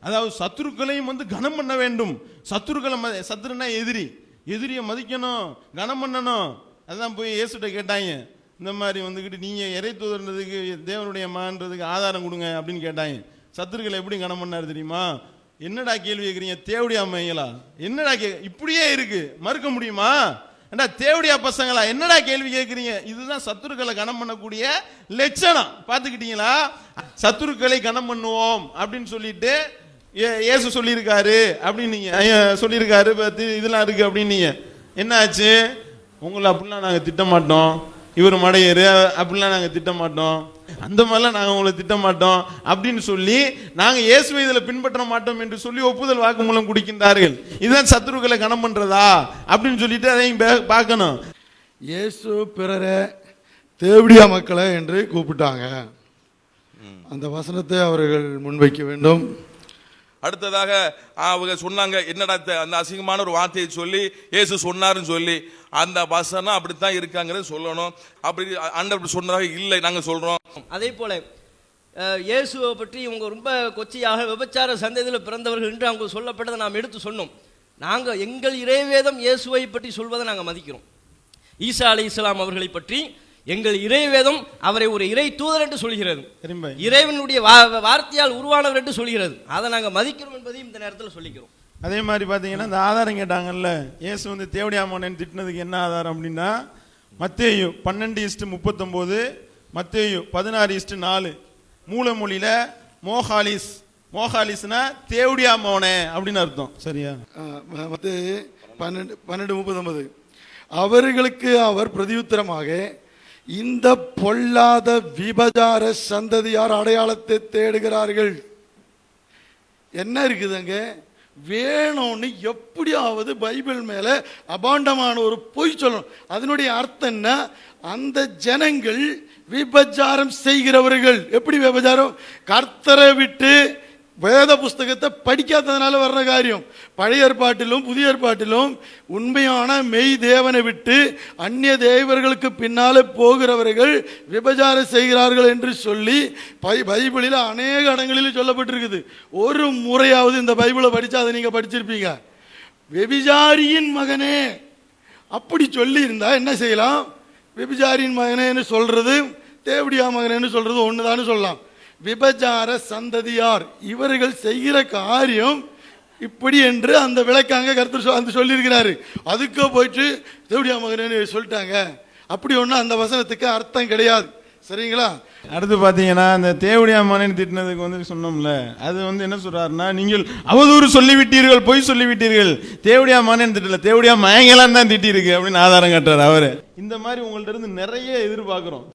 அதாவது சத்துருக்களையும் வந்து கனம் பண்ண வேண்டும். சத்துருக்களை ம- சத்துருன்னா எதிரி. எதிரியை மதிக்கணும் கனம் பண்ணணும். அதான் போய் இயேசுகிட்ட கேட்டாங்க. இந்த மாதிரி வந்துக்கிட்டு நீங்கள் இறை தூதர்ன்றதுக்கு தேவனுடைய மான்றதுக்கு ஆதாரம் கொடுங்க அப்படின்னு கேட்டாங்க. சத்துருக்களை எப்படி கனம் பண்ணாரு தெரியுமா? என்னடா கேள்வி கேட்குறீங்க தேவடியா மையலா என்னடா கே இப்படியே இருக்குது மறுக்க முடியுமா? ஏண்டா தேவடியா பசங்களா? என்னடா கேள்வி கேட்குறீங்க இதுதான் சத்துருக்களை கனம் பண்ணக்கூடிய லட்சணம். பார்த்துக்கிட்டீங்களா? சத்துருக்களை கனம் பண்ணுவோம் அப்படின்னு சொல்லிட்டு ஏ- இயேசு சொல்லியிருக்காரு அப்படின்னு சொல்லியிருக்காரு பார்த்து இதெல்லாம் இருக்குது அப்படின்னு நீங்க என்ன ஆச்சு உங்களை அப்படிலாம் நாங்கள் திட்ட மாட்டோம் இவர் மடையரு அப்படிலாம் நாங்கள் திட்ட மாட்டோம் அந்த மாதிரிலாம் நாங்கள் உங்களை திட்ட மாட்டோம் அப்படின்னு சொல்லி நாங்கள் இயேசுவை இதில் பின்பற்ற மாட்டோம் என்று சொல்லி ஒப்புதல் வாக்குமூலம் குடிக்கின்றார்கள். இதுதான் சத்துருக்களை கனம் பண்ணுறதா அப்படின்னு சொல்லிட்டு அதையும் பே- பார்க்கணும். இயேசு பிறரை தேவடியா மக்களை என்று கூப்பிட்டாங்க. அந்த வசனத்தை அவர்கள் முன்வைக்க வேண்டும். அடுத்ததாக அவங்க சொன்னாங்க என்னடா அந்த அசிங்கமான ஒரு வார்த்தையை சொல்லி இயேசு சொன்னாருன்னு சொல்லி அந்த வசனம் அப்படித்தான் இருக்காங்கிறத சொல்லணும். அப்படி ஆண்டவர் சொன்னதாக இல்லை நாங்கள் சொல்கிறோம் அதே போல இயேசுவை பற்றி இவங்க ரொம்ப கொச்சையாக விபச்சார சந்ததியில் பிறந்தவர்கள் என்று அவங்க சொல்லப்பட்டதை நாம் எடுத்து சொன்னோம். நாங்கள் எங்கள் இறைவேதம் இயேசுவை பற்றி சொல்வதை நாங்கள் மதிக்கிறோம். ஈசா அலை இஸ்லாம் அவர்களை பற்றி எங்கள் இறைவேதம் அவரை ஒரு இறை தூதர் என்று சொல்கிறது. திரும்ப. இறைவனுடைய வார்த்தையால் உருவானவர் என்று சொல்கிறது. அதை நாங்கள் மதிக்கிறோம் என்பதையும் இந்த நேரத்தில் சொல்லிக்கிறோம். அதே மாதிரி பார்த்தீங்கன்னா இந்த ஆதாரம் கேட்டாங்கல்ல இயேசு வந்து தேவடியாமோனன் திட்டினதுக்கு என்ன ஆதாரம் அப்படின்னா மத்தேயு பன்னெண்டு இஸ்ட்டு முப்பத்தொம்போது மத்தேயு பதினாறு இஸ்ட்டு நாலு. மூலமொழியில மோகாலிஸ் மோகாலிஸ்னா தேவடியா மோனே அப்படின்னு அர்த்தம். சரியா? பன்னெண்டு பன்னெண்டு முப்பத்தொன்பது அவர்களுக்கு அவர் பிரதியுத்தரமாக இந்த பொல்லாத விபஜார சந்ததியார் அடையாளத்தை தேடுகிறார்கள். என்ன இருக்குதுங்க? வேணும்னு எப்படியாவது பைபிள் மேல அபாண்டமான ஒரு பொய் சொல்லணும். அதனுடைய அர்த்தம் என்ன? அந்த ஜனங்கள் விபச்சாரம் செய்கிறவர்கள். எப்படி விபச்சாரம்? கர்த்தரை விட்டு வேத புஸ்தகத்தை படிக்காததுனால வர்ற காரியம். பழைய ஏற்பாட்டிலும் புதிய ஏற்பாட்டிலும் உண்மையான மெய் தேவனை விட்டு அந்நிய தேவர்களுக்கு பின்னாலே போகிறவர்கள் விபச்சாரம் செய்கிறார்கள் என்று சொல்லி பை பைபிளில் அநேக இடங்களில் சொல்லப்பட்டிருக்குது. ஒரு முறையாவது இந்த பைபிளை படித்தா அதை நீங்கள் படிச்சிருப்பீங்க. வெபிஜாரியின் மகனே. அப்படி சொல்லி என்ன செய்யலாம்? வெபிஜாரியின் மகனேன்னு சொல்கிறது தேவடியா மகனேன்னு சொல்றது ஒண்ணுதான்னு சொல்லலாம். விபச்சார சந்ததியார். இவர்கள் செய்கிற காரியம் இப்படி என்று அந்த விளக்காங்க கருத்து அந்த சொல்லியிருக்கிறாரு. அதுக்கோ போயிட்டு தேவடியா மகனேன்னு சொல்லிட்டாங்க. அப்படி ஒன்றும் அந்த வசனத்துக்கு அர்த்தம் கிடையாது. சரிங்களா? அடுத்து பார்த்தீங்கன்னா இந்த தேவடியா மோனன் திட்டினதுக்கு வந்து சொன்னோம்ல அது வந்து என்ன சொல்றாருன்னா நீங்கள் அவதூறு சொல்லிவிட்டீர்கள் பொய் சொல்லிவிட்டீர்கள். தேவடியா மோனன் திட்டல தேவடியா மயங்கலாம் தான் திட்டிருக்கு அப்படின்னு ஆதாரம் கட்டுறாரு அவரு. இந்த மாதிரி உங்கள்ட்ட இருந்து நிறைய எதிர்பார்க்குறோம்.